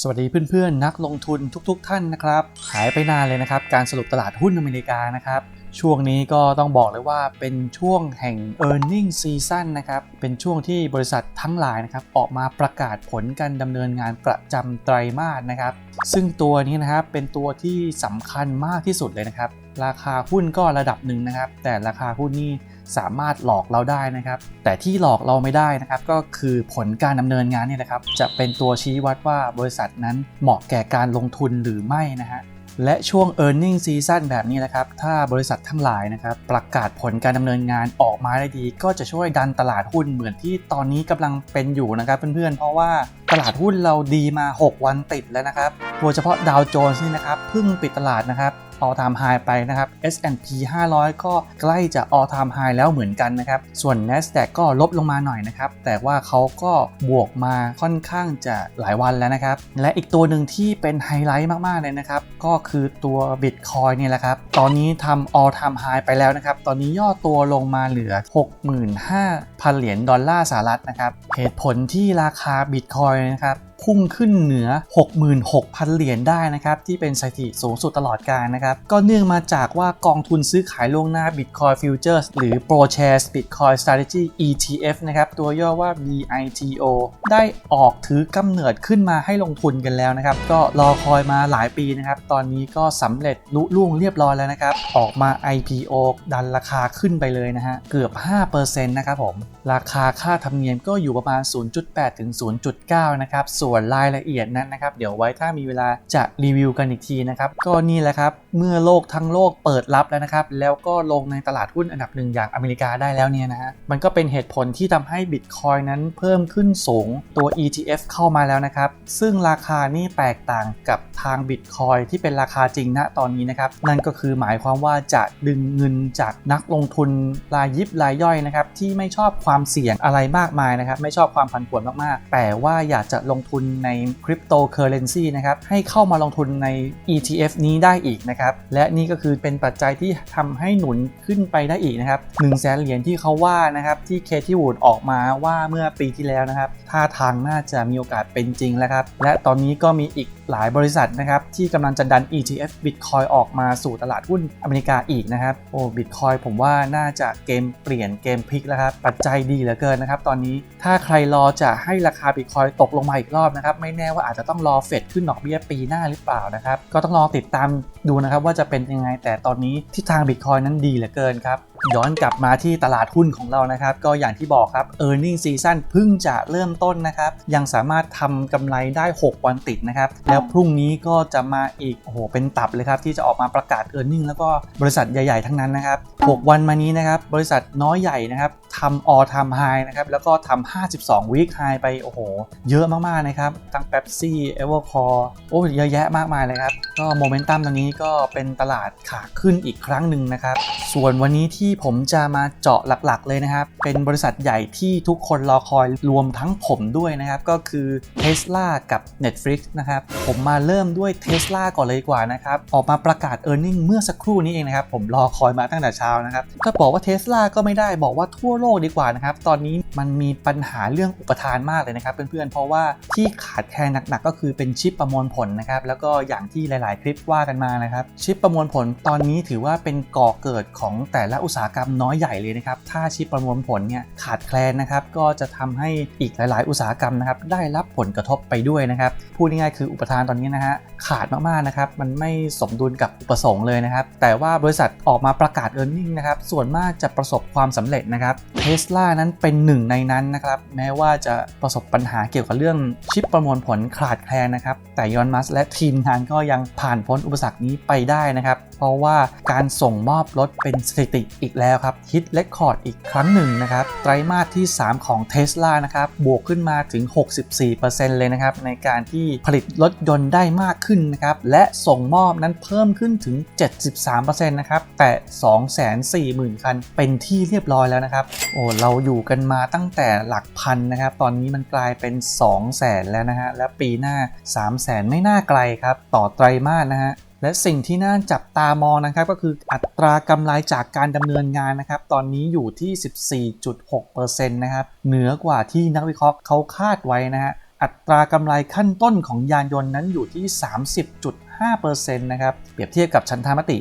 สวัสดีเพื่อนๆ นักลงทุนทุก ๆ ท่านนะครับหายไปนานเลยนะครับ การสรุปตลาดหุ้นอเมริกานะครับ ช่วงนี้ก็ต้องบอกเลยว่าเป็นช่วงแห่ง e a r n i n g Season นะครับ เป็นช่วงที่บริษัททั้งหลายนะครับ ออกมาประกาศผลการดำเนินงานประจำไตรมาสนะครับ ซึ่งตัวนี้นะครับเป็นตัวที่สำคัญมากที่สุดเลยนะครับ ราคาหุ้นก็ระดับหนึ่งนะครับ แต่ราคาหุ้นนี่ สามารถหลอกเราได้นะครับ แต่ที่หลอกเราไม่ได้นะครับ ก็คือผลการดำเนินงานนี่แหละครับ จะเป็นตัวชี้วัดว่าบริษัทนั้นเหมาะแก่การลงทุนหรือไม่นะฮะและช่วง e a r n i n g Season แบบนี้นะครับ ถ้าบริษัททั้งหลายนะครับ ประกาศผลการดำเนินงานออกมาได้ดี ก็จะช่วยดันตลาดหุ้นเหมือนที่ตอนนี้กำลังเป็นอยู่นะครับเพื่อนๆ เพราะว่า ตลาดหุ้นเราดีมา 6 วันติดแล้วนะครับ โดยเฉพาะดาวโจนส์นี่นะครับเพิ่งปิดตลาดนะครับ all time high ไปนะครับ S&P 500 ก็ใกล้จะ all time high แล้วเหมือนกันนะครับ ส่วน NASDAQ ก็ลบลงมาหน่อยนะครับ แต่ว่าเขาก็บวกมาค่อนข้างจะหลายวันแล้วนะครับ และอีกตัวหนึ่งที่เป็นไฮไลท์มาก ๆ เลยนะครับ ก็คือตัว Bitcoin นี่แหละครับ ตอนนี้ทำ all time high ไปแล้วนะครับ ตอนนี้ย่อตัวลงมาเหลือ 65,000 เหรียญดอลลาร์สหรัฐนะครับ เหตุผลที่ราคาบิตคอยนะครับ พุ่งขึ้นเหนือ 66,000 เหรียญได้นะครับ ที่เป็นสถิติสูงสุดตลอดกาลนะครับ ก็เนื่องมาจากว่ากองทุนซื้อขายล่วงหน้า Bitcoin Futures หรือ Pro Shares Bitcoin Strategy ETF นะครับ ตัวย่อว่า BITO ได้ออกถือกำเนิดขึ้นมาให้ลงทุนกันแล้วนะครับ ก็รอคอยมาหลายปีนะครับ ตอนนี้ก็สำเร็จลุล่วงเรียบร้อยแล้วนะครับ ออกมา IPO ดันราคาขึ้นไปเลยนะฮะ เกือบ 5%นะครับผม ราคาค่าธรรมเนียมก็อยู่ประมาณ 0.8 ถึง 0.9 นะครับ ส่วนรายละเอียดนั้นนะครับ เดี๋ยวไว้ถ้ามีเวลาจะรีวิวกันอีกทีนะครับ ก็นี่แหละครับ เมื่อโลกทั้งโลกเปิดรับแล้วนะครับ แล้วก็ลงในตลาดหุ้นอันดับหนึ่งอย่างอเมริกาได้แล้วเนี่ยนะฮะ มันก็เป็นเหตุผลที่ทำให้ Bitcoin นั้นเพิ่มขึ้นสูงตัว ETF เข้ามาแล้วนะครับ ซึ่งราคานี่แตกต่างกับทาง Bitcoin ที่เป็นราคาจริงณตอนนี้นะครับ นั่นก็คือหมายความว่าจะดึงเงินจากนักลงทุนรายยิบรายย่อยนะครับที่ไม่ชอบความเสี่ยงอะไรมากมายนะครับ ไม่ชอบความผันผวนมากๆ แต่ว่าอยากจะลงทุนในคริปโตเคอเรนซีนะครับให้เข้ามาลงทุนใน ETF นี้ได้อีกนะครับและนี่ก็คือเป็นปัจจัยที่ทำให้หนุนขึ้นไปได้อีกนะครับ1นึ่งแสนเหรียญที่เขาว่านะครับที่เคที่วูดออกมาว่าเมื่อปีที่แล้วนะครับท่าทางน่าจะมีโอกาสเป็นจริงแล้วครับและตอนนี้ก็มีอีกหลายบริษัทนะครับที่กำลังจะดัน ETF Bitcoin ออกมาสู่ตลาดหุ้นอเมริกาอีกนะครับโอ้ Bitcoin ผมว่าน่าจะเกมเปลี่ยนเกมพลิกแล้วครับปัจจัยดีเหลือเกินนะครับตอนนี้ถ้าใครรอจะให้ราคา Bitcoin ตกลงมาอีกรอบนะครับไม่แน่ว่าอาจจะต้องรอเฟดขึ้นดอกเบี้ยปีหน้าหรือเปล่านะครับก็ต้องรอติดตามดูนะครับว่าจะเป็นยังไงแต่ตอนนี้ทิศทาง Bitcoin นั้นดีเหลือเกินครับ ย้อนกลับมาที่ตลาดหุ้นของเรานะครับ ก็อย่างที่บอกครับ e a r n i n g Season เพิ่งจะเริ่มต้นนะครับ ยังสามารถทำกำไรได้ 6 วันติดนะครับ แล้วพรุ่งนี้ก็จะมาอีก โอ้โห เป็นตับเลยครับ ที่จะออกมาประกาศ e a r n i n g แล้วก็บริษัทใหญ่ ๆ ทั้งนั้นนะครับ 6 วันมานี้นะครับ บริษัทน้อยใหญ่นะครับทำ all time high นะครับ แล้วก็ทำ52 week high ไป โอ้โห เยอะมาก ๆ นะครับ ทั้ง Pepsi Evercore โอ้เยอะแยะมากมายเลยครับ ก็โมเมนตัมตอนนี้ก็เป็นตลาดขาขึ้นอีกครั้งหนึ่งนะครับ ส่วนวันนี้ที่ผมจะมาเจาะหลักๆ เลยนะครับ เป็นบริษัทใหญ่ที่ทุกคนรอคอยรวมทั้งผมด้วยนะครับ ก็คือ Tesla กับ Netflix นะครับ ผมมาเริ่มด้วย Tesla ก่อนเลยดีกว่านะครับ ออกมาประกาศ e a r n i n g เมื่อสักครู่นี้เองนะครับ ผมรอคอยมาตั้งแต่เช้านะครับก็บอกว่า Tesla ก็ไม่ได้บอกว่าทั่วโลกดีกว่านะครับ ตอนนี้มันมีปัญหาเรื่องอุปทานมากเลยนะครับเพื่อนๆเพราะว่าที่ขาดแคลนหนักๆก็คือเป็นชิปประมวลผลนะครับแล้วก็อย่างที่หลาย ๆ คลิปว่ากันมานะครับชิปประมวลผลตอนนี้ถือว่าเป็นก่อเกิดของแต่ละอุตสาหกรรมน้อยใหญ่เลยนะครับ ถ้าชิปประมวลผลเนี่ยขาดแคลนนะครับ ก็จะทำให้อีกหลาย ๆ อุตสาหกรรมนะครับได้รับผลกระทบไปด้วยนะครับ พูดง่ายๆคืออุปทานตอนนี้นะฮะขาดมากๆนะครับ มันไม่สมดุลกับอุปสงค์เลยนะครับ แต่ว่าบริษัทออกมาประกาศ e a r n i n g นะครับ ส่วนมากจะประสบความสำเร็จนะครับเทสลานั้นเป็นหนึ่งในนั้นนะครับ แม้ว่าจะประสบปัญหาเกี่ยวกับเรื่องชิปประมวลผลขาดแคลนนะครับ แต่ยอนมัสและทีมงานก็ยังผ่านพ้นอุปสรรคนี้ไปได้นะครับ เพราะว่าการส่งมอบรถเป็นสถิติอีกแล้วครับฮิตเลคคอร์ดอีกครั้งหนึ่งนะครับไตรมาสที่ 3 ของ Tesla นะครับบวกขึ้นมาถึง 64%เลยนะครับในการที่ผลิตรถยนต์ได้มากขึ้นนะครับและส่งมอบนั้นเพิ่มขึ้นถึง 73%นะครับแต่ 240,000 คัน เป็นที่เรียบร้อยแล้วนะครับโอ้เราอยู่กันมาตั้งแต่หลักพันนะครับตอนนี้มันกลายเป็น 200,000 แล้วนะฮะและปีหน้า 300,000 ไม่น่าไกลครับต่อไตรมาสนะฮะ และสิ่งที่น่าจับตามองนะครับก็คืออัตรากำไรจากการดำเนินงานนะครับ ตอนนี้อยู่ที่ 14.6%นะครับเหนือกว่าที่นักวิเคราะห์เขาคาดไว้นะฮะอัตรากำไรขั้นต้นของยานยนต์นั้นอยู่ที่ 30.5%นะครับเปรียบเทียบกับชันธามติ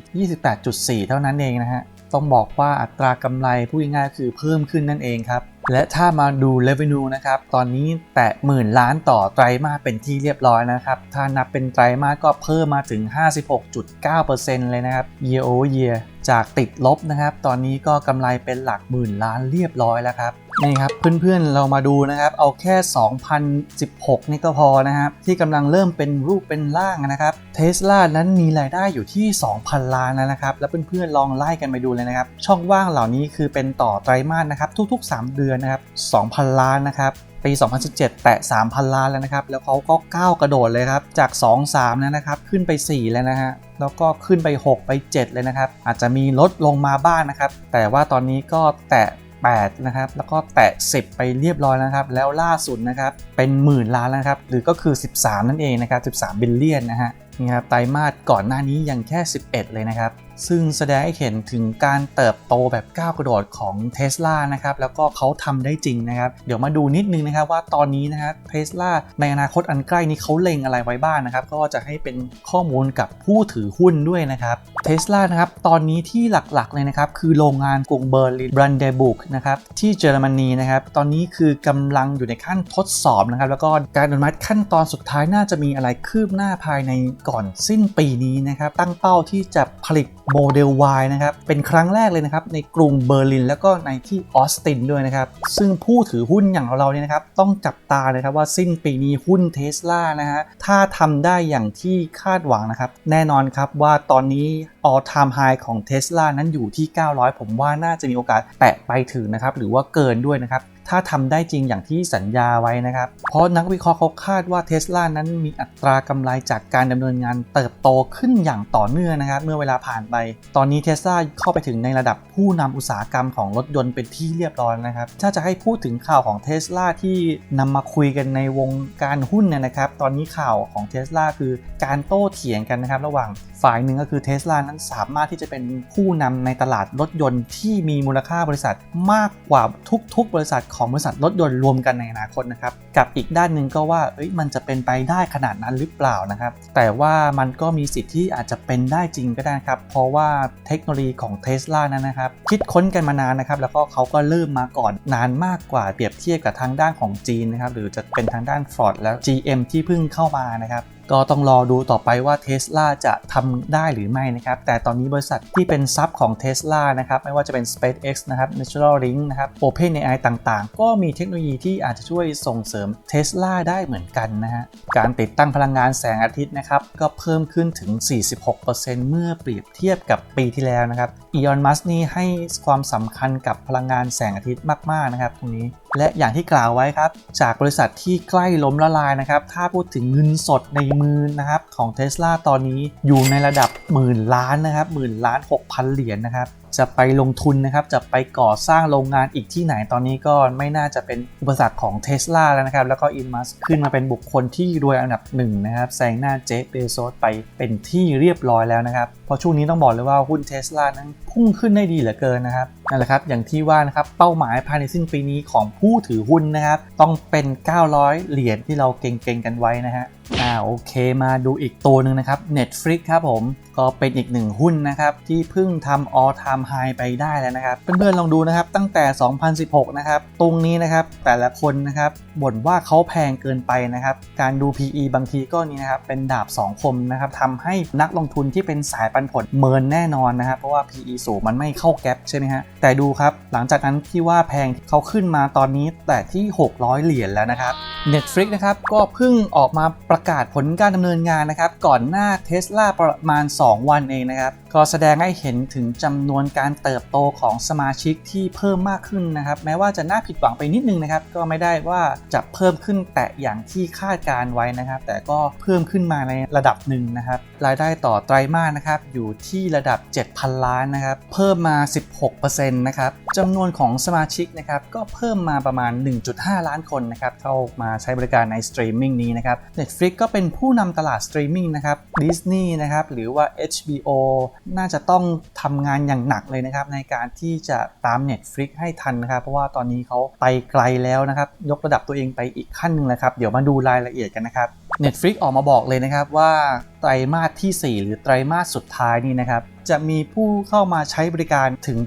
28.4 เท่านั้นเองนะฮะต้องบอกว่าอัตรากำไรพูดง่ายๆคือเพิ่มขึ้นนั่นเองครับ และถ้ามาดู revenue นะครับ ตอนนี้แตะหมื่นล้านต่อไตรมาสเป็นที่เรียบร้อยนะครับ ถ้านับเป็นไตรมาสก็เพิ่มมาถึง 56.9%เลยนะครับ year over year จากติดลบนะครับ ตอนนี้ก็กำไรเป็นหลักหมื่นล้านเรียบร้อยแล้วครับนี่ครับเพื่อนๆเรามาดูนะครับ เอาแค่ 2016 นี่ก็พอนะครับ ที่กำลังเริ่มเป็นรูปเป็นร่างนะครับเทสลานั้นมีรายได้อยู่ที่ 2,000 ล้านแล้วนะครับ แล้วเพื่อนๆลองไล่กันไปดูเลยนะครับ ช่องว่างเหล่านี้คือเป็นต่อไตรมาสนะครับ ทุกๆ 3 เดือนนะครับ 2,000 ล้านนะครับ ปี 2017 แตะ 3,000 ล้านแล้วนะครับ แล้วเขาก็ก้าวกระโดดเลยครับ จาก 2 3นะครับ ขึ้นไป 4 แล้วนะฮะ แล้วก็ขึ้นไป 6 ไป 7 เลยนะครับ อาจจะมีลดลงมาบ้างนนะครับ แต่ว่าตอนนี้ก็แตะ8นะครับ แล้วก็แตะ 10 ไปเรียบร้อยแล้วนะครับ แล้วล่าสุดนะครับ เป็นหมื่นล้านแล้วครับ หรือก็คือ 13 นั่นเองนะครับ 13 บิลเลียนนะฮะ นี่ครับไตรมาสก่อนหน้านี้ยังแค่ 11 เลยนะครับ ซึ่งแสดงให้เห็นถึงการเติบโตแบบก้าวกระโดดของ t ท s l a นะครับ แล้วก็เขาทำได้จริงนะครับ เดี๋ยวมาดูนิดนึงนะครับว่าตอนนี้นะครับเทสลาในอนาคตอันใกล้นี้เขาเล็งอะไรไว้บ้างนนะครับ ก็จะให้เป็นข้อมูลกับผู้ถือหุ้นด้วยนะครับเทสลานะครับ ตอนนี้ที่หลักๆเลยนะครับ คือโรงงานกรุงเบอร์ลินบรันเดบุกนะครับที่เยอรมนีนะครับ ตอนนี้คือกำลังอยู่ในขั้นทดสอบนะครับ แล้วก็การอนุมัติขั้นตอนสุดท้ายน่าจะมีอะไรคืบหน้าภายในก่อนสิ้นปีนี้นะครับ ตั้งเป้าที่จะผลิตโมเดล Y นะครับ เป็นครั้งแรกเลยนะครับ ในกรุงเบอร์ลิน แล้วก็ในที่ออสตินด้วยนะครับ ซึ่งผู้ถือหุ้นอย่างเราเนี่ยนะครับ ต้องจับตานะครับว่าสิ้นปีนี้หุ้นเทสลานะฮะ ถ้าทำได้อย่างที่คาดหวังนะครับ แน่นอนครับว่าตอนนี้ all time high ของ Tesla นั้นอยู่ที่ 900 ผมว่าน่าจะมีโอกาสแตะไปถึงนะครับ หรือว่าเกินด้วยนะครับ ถ้าทำได้จริงอย่างที่สัญญาไว้นะครับ เพราะนักวิเคราะห์เขาคาดว่า Tesla นั้นมีอัตรากำไรจากการดำเนินงานเติบโตขึ้นอย่างต่อเนื่องนะครับ เมื่อเวลาผ่านไป ตอนนี้ Tesla เข้าไปถึงในระดับผู้นำอุตสาหกรรมของรถยนต์เป็นที่เรียบร้อยนะครับ ถ้าจะให้พูดถึงข่าวของ Tesla ที่นำมาคุยกันในวงการหุ้นเนี่ยนะครับ ตอนนี้ข่าวของ Tesla คือการโต้เถียงกันนะครับระหว่าง ฝ่ายหนึ่งก็คือ Tesla นั้นสามารถที่จะเป็นผู้นำในตลาดรถยนต์ที่มีมูลค่าบริษัทมากกว่าทุกๆ บริษัทของบริษัทรถยนต์รวมกันในอนาคตนะครับ กับอีกด้านหนึ่งก็ว่าเอ้ยมันจะเป็นไปได้ขนาดนั้นหรือเปล่านะครับ แต่ว่ามันก็มีสิทธิ์ที่อาจจะเป็นได้จริงก็ได้ครับ เพราะว่าเทคโนโลยีของ Tesla นั้นนะครับ คิดค้นกันมานานนะครับ แล้วก็เขาก็เริ่มมาก่อนนานมากกว่าเปรียบเทียบกับทางด้านของจีนนะครับหรือจะเป็นทางด้าน Ford และ GM ที่เพิ่งเข้ามานะครับก็ต้องรอดูต่อไปว่า Tesla จะทำได้หรือไม่นะครับ แต่ตอนนี้บริษัทที่เป็นซับของ Tesla นะครับ ไม่ว่าจะเป็น SpaceX นะครับ Neuralink นะครับ OpenAI ต่างๆ ก็มีเทคโนโลยีที่อาจจะช่วยส่งเสริม Tesla ได้เหมือนกันนะฮะ การติดตั้งพลังงานแสงอาทิตย์นะครับ ก็เพิ่มขึ้นถึง 46%เมื่อเปรียบเทียบกับปีที่แล้วนะครับ Elon Musk นี่ให้ความสำคัญกับพลังงานแสงอาทิตย์มากๆนะครับตรงนี้ และอย่างที่กล่าวไว้ครับ จากบริษัทที่ใกล้ล้มละลายนะครับ ถ้าพูดถึงเงินสดในมือนะครับของเท sla ตอนนี้อยู่ในระดับหมื่นล้านนะครับหมื่นล้าน 6,000 เหรียญนะครับ จะไปลงทุนนะครับ จะไปก่อสร้างโรงงานอีกที่ไหนตอนนี้ก็ไม่น่าจะเป็นอุปสรรคของ Tesla แล้วนะครับ แล้วก็อินมัสขึ้นมาเป็นบุคคลที่รวยอันดับหนึ่งนะครับแซงหน้าเจฟเบโซสไปเป็นที่เรียบร้อยแล้วนะครับเพราะช่วงนี้ต้องบอกเลยว่าหุ้น Tesla นั้นพุ่งขึ้นได้ดีเหลือเกินนะครับนั่นแหละครับอย่างที่ว่านะครับเป้าหมายภายในสิ้นปีนี้ของผู้ถือหุ้นนะครับต้องเป็น 900 เหรียญที่เราเก่งๆกันไว้นะฮะอ่าโอเคมาดูอีกตัวหนึ่งนะครับ Netflix ครับผมก็เป็นอีกหนึ่งหุ้นนะครับที่เพิ่งทำ all time high ไปได้แล้วนะครับ เพื่อนๆลองดูนะครับตั้งแต่ 2016 นะครับ ตรงนี้นะครับแต่ละคนนะครับบ่นว่าเขาแพงเกินไปนะครับ การดู PE บางทีก็นี่นะครับเป็นดาบ 2 คมนะครับทำให้นักลงทุนที่เป็นสายปันผลเมินแน่นอนนะครับ เพราะว่า PE สูงมันไม่เข้าแก๊ปใช่ไหมฮะแต่ดูครับหลังจากนั้นที่ว่าแพงเขาขึ้นมาตอนนี้แต่ที่ 600 เหรียญแล้วนะครับ Netflix นะครับก็เพิ่งออกมาปประกาศผลการดำเนินงานนะครับ ก่อนหน้าเทสลาประมาณ 2 วันเองนะครับ ก็แสดงให้เห็นถึงจำนวนการเติบโตของสมาชิกที่เพิ่มมากขึ้นนะครับ แม้ว่าจะน่าผิดหวังไปนิดนึงนะครับ ก็ไม่ได้ว่าจะเพิ่มขึ้นแต่อย่างที่คาดการไว้นะครับ แต่ก็เพิ่มขึ้นมาในระดับหนึ่งนะครับ รายได้ต่อไตรมาสนะครับอยู่ที่ระดับ 7,000 ล้านนะครับ เพิ่มมา 16%นะครับจำนวนของสมาชิกนะครับก็เพิ่มมาประมาณ 1.5 ล้านคนนะครับเข้ามาใช้บริการในสตรีมมิ่งนี้นะครับ Netflix ก็เป็นผู้นำตลาดสตรีมมิ่งนะครับ Disney นะครับหรือว่า HBO น่าจะต้องทำงานอย่างหนักเลยนะครับ ในการที่จะตาม Netflix ให้ทันนะครับ เพราะว่าตอนนี้เขาไปไกลแล้วนะครับ ยกระดับตัวเองไปอีกขั้นหนึ่งแล้วครับ เดี๋ยวมาดูรายละเอียดกันนะครับ Netflix ออกมาบอกเลยนะครับว่าไตรมาสที่ 4 หรือไตรมาสสุดท้ายนี่นะครับจะมีผู้เข้ามาใช้บริการถึง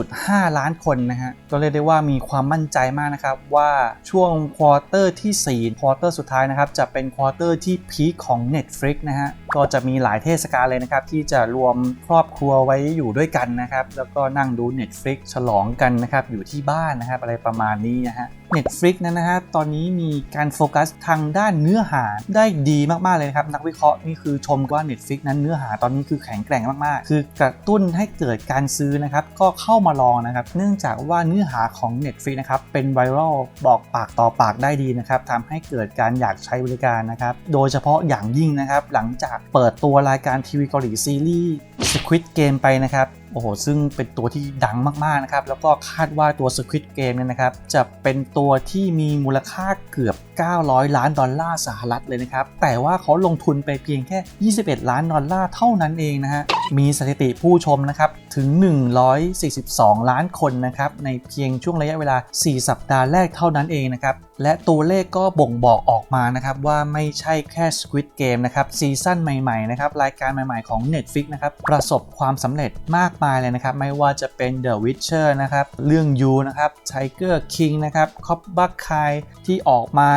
8.5 ล้านคนนะฮะก็เรียกได้ว่ามีความมั่นใจมากนะครับว่าช่วงควอเตอร์ที่4ควอเตอร์สุดท้ายนะครับจะเป็นควอเตอร์ที่พีคของ Netflix นะฮะก็จะมีหลายเทศกาลเลยนะครับที่จะรวมครอบครัวไว้อยู่ด้วยกันนะครับแล้วก็นั่งดู Netflix ฉลองกันนะครับอยู่ที่บ้านนะครับอะไรประมาณนี้นะฮะ Netflix นั้นนะฮะตอนนี้มีการโฟกัสทางด้านเนื้อหาได้ดีมาก ๆ เลยนะครับ นักวิเคราะห์นี่คือชมว่า Netflix นั้นเนื้อหาตอนนี้คือแข็งแกร่งมาก ๆ คือกระตุ้นให้เกิดการซื้อนะครับ ก็เข้ามาลองนะครับ เนื่องจากว่าเนื้อหาของ Netflix นะครับ เป็นไวรัลบอกปากต่อปากได้ดีนะครับทำให้เกิดการอยากใช้บริการนะครับ โดยเฉพาะอย่างยิ่งนะครับ หลังจากเปิดตัวรายการทีวีเกาหลีซีรีส์ Squid Game ไปนะครับโอ้โหซึ่งเป็นตัวที่ดังมากๆนะครับ แล้วก็คาดว่าตัว Squid Game เนี่ยนะครับ จะเป็นตัวที่มีมูลค่าเกือบ 900 ล้านดอลลาร์สหรัฐเลยนะครับ แต่ว่าเขาลงทุนไปเพียงแค่ 21 ล้านดอลลาร์เท่านั้นเองนะฮะ มีสถิติผู้ชมนะครับถึง 142 ล้านคนนะครับในเพียงช่วงระยะเวลา 4 สัปดาห์แรกเท่านั้นเองนะครับและตัวเลขก็บ่งบอกออกมานะครับว่าไม่ใช่แค่ Squid Game นะครับซีซั่นใหม่ๆนะครับรายการใหม่ๆของ Netflix นะครับประสบความสำเร็จมากมายเลยนะครับไม่ว่าจะเป็น The Witcher นะครับเรื่อง You นะครับ Tiger King นะครับ c o b b a k a i ที่ออกมา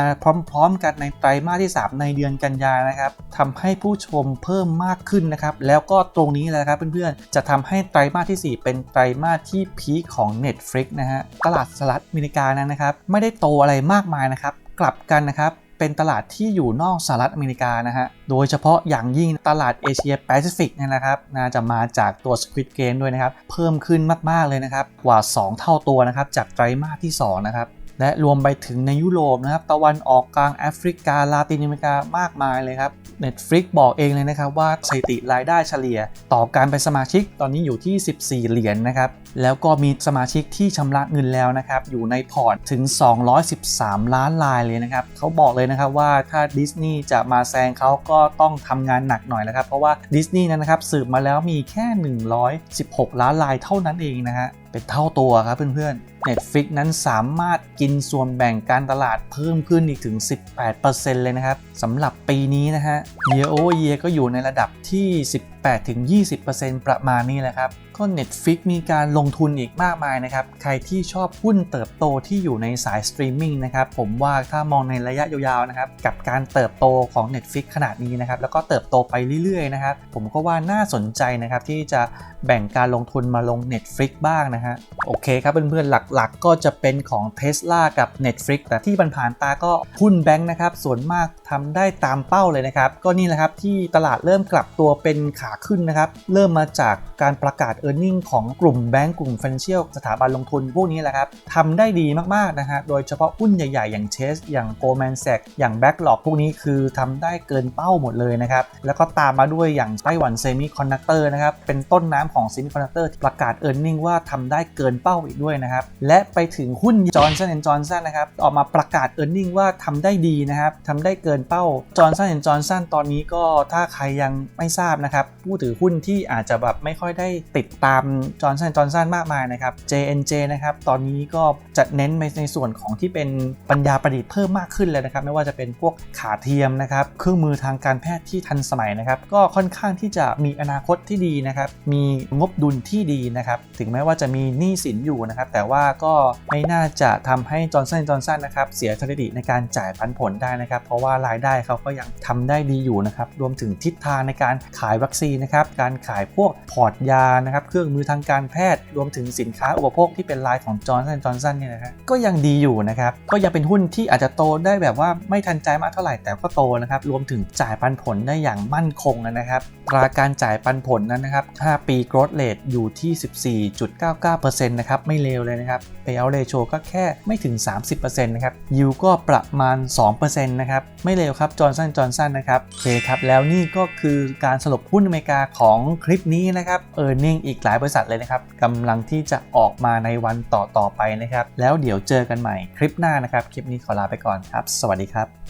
พร้อมๆ กันในไตรมาสที่ 3 ในเดือนกันยานะครับทำให้ผู้ชมเพิ่มมากขึ้นนะครับแล้วก็ตรงนี้แหละครับเพื่อนๆ จะทำให้ไตรมาสที่ 4 เป็นไตรมาสที่พีคของ Netflix นะฮะ ตลาดสหรัฐอเมริกานั้นนะครับ ไม่ได้โตอะไรมากมายนะครับ กลับกันนะครับเป็นตลาดที่อยู่นอกสหรัฐอเมริกานะฮะ โดยเฉพาะอย่างยิ่งตลาดเอเชียแปซิฟิกเนี่ยนะครับ น่าจะมาจากตัว Squid Game ด้วยนะครับ เพิ่มขึ้นมาก ๆ เลยนะครับ กว่า 2 เท่าตัวนะครับ จากไตรมาสที่ 2 นะครับ และรวมไปถึงในยุโรปนะครับ ตะวันออกกลางแอฟริกา ลาตินอเมริกามากมายเลยครับ Netflix บอกเองเลยนะครับว่าสถิติรายได้เฉลี่ย ต่อการเป็นสมาชิกตอนนี้อยู่ที่ 14 เหรียญนนะครับ แล้วก็มีสมาชิกที่ชำระเงินแล้วนะครับ อยู่ในพอร์ตถึง 213 ล้านรายเลยนะครับ เขาบอกเลยนะครับว่าถ้าดิสนีย์จะมาแซงเขาก็ต้องทำงานหนักหน่อยแล้วครับ เพราะว่าดิสนีย์นั้นนะครับสืบมาแล้วมีแค่ 116 ล้านรายเท่านั้นเองนะฮะเป็นเท่าตัวครับเพื่อนๆ Netflix นั้นสามารถกินส่วนแบ่งการตลาดเพิ่มขึ้นอีกถึง 18%เลยนะครับสำหรับปีนี้นะฮะ year over year ก็อยู่ในระดับที่ 18-20%ประมาณนี้แหละครับ ก็ Netflix มีการลงทุนอีกมากมายนะครับ ใครที่ชอบหุ้นเติบโตที่อยู่ในสายสตรีมมิ่งนะครับ ผมว่าถ้ามองในระยะยาวๆนะครับ กับการเติบโตของ Netflix ขนาดนี้นะครับ แล้วก็เติบโตไปเรื่อยๆนะครับ ผมก็ว่าน่าสนใจนะครับที่จะแบ่งการลงทุนมาลง Netflix บ้างนะฮะ โอเคครับเพื่อนๆหลักหลัก็จะเป็นของ Tesla กับ Netflix แต่ที่ผ่านๆตาก็หุ้นแบงค์นะครับ ส่วนมากทำได้ตามเป้าเลยนะครับ ก็นี่แหละครับที่ตลาดเริ่มกลับตัวเป็นขาขึ้นนะครับ เริ่มมาจากการประกาศ e a r n i n g ของกลุ่มแบงก์กลุ่ม Financial สถาบันลงทุนพวกนี้แหละครับทำได้ดีมากๆนะฮะโดยเฉพาะหุ้นใหญ่ๆ อย่าง Chase อย่าง Goldman Sachs อย่าง Backlog พวกนี้คือทำได้เกินเป้าหมดเลยนะครับ แล้วก็ตามมาด้วยอย่างไต้หวันเซมิคอนดักเตอร์นะครับเป็นต้นน้ำของเซมิคอนดักเตอร์ประกาศ e a r n i n g ว่าทำได้เกินเป้าอีกด้วยนะครับและไปถึงหุ้น Johnson Johnson นะครับ ออกมาประกาศ e a r n i n g ว่าทำได้ดีนะครับทำได้เกินเป้า Johnson Johnson ตอนนี้ก็ถ้าใครยังไม่ทราบนะครับ ผู้ถือหุ้นที่อาจจะแบบไม่ค่อยได้ติดตาม Johnson Johnson มากมายนะครับ JNJ นะครับ ตอนนี้ก็จะเน้นไปในส่วนของที่เป็นปัญญาประดิษฐ์เพิ่มมากขึ้นเลยนะครับ ไม่ว่าจะเป็นพวกขาเทียมนะครับ เครื่องมือทางการแพทย์ที่ทันสมัยนะครับ ก็ค่อนข้างที่จะมีอนาคตที่ดีนะครับ มีงบดุลที่ดีนะครับ ถึงแม้ว่าจะมีหนี้สินอยู่นะครับ แต่ว่าก็ไม่น่าจะทำให้ Johnson Johnson นะครับเสียสถิติในการจ่ายปันผลได้นะครับ เพราะว่ารายได้เขาก็ยังทำได้ดีอยู่นะครับ รวมถึงทิศทางในการขายวัคซีนนะครับ การขายพวกพอร์ตยานะครับ เครื่องมือทางการแพทย์ รวมถึงสินค้าอุปโภคที่เป็นลายของ Johnson Johnson เนี่ยนะครับก็ยังดีอยู่นะครับ ก็ยังเป็นหุ้นที่อาจจะโตได้แบบว่าไม่ทันใจมากเท่าไหร่แต่ก็โตนะครับ รวมถึงจ่ายปันผลได้อย่างมั่นคงนะครับราการจ่ายปันผลนั้นนะครับ 5 ปี growth rate อยู่ที่ 14.99%นะครับ ไม่เลวเลยนะครับ payout ratio ก็แค่ไม่ถึง 30%นะครับ yield ก็ประมาณ 2%นะครับ ไม่เลวครับจอร์นสันจอร์นสันนะครับโอเคครับ แล้วนี่ก็คือการสรุปหุ้นอเมริกาของคลิปนี้นะครับ e a r n i n g อีกหลายบริษัทเลยนะครับกำลังที่จะออกมาในวันต่อๆไปนะครับ แล้วเดี๋ยวเจอกันใหม่คลิปหน้านะครับ คลิปนี้ขอลาไปก่อนครับ สวัสดีครับ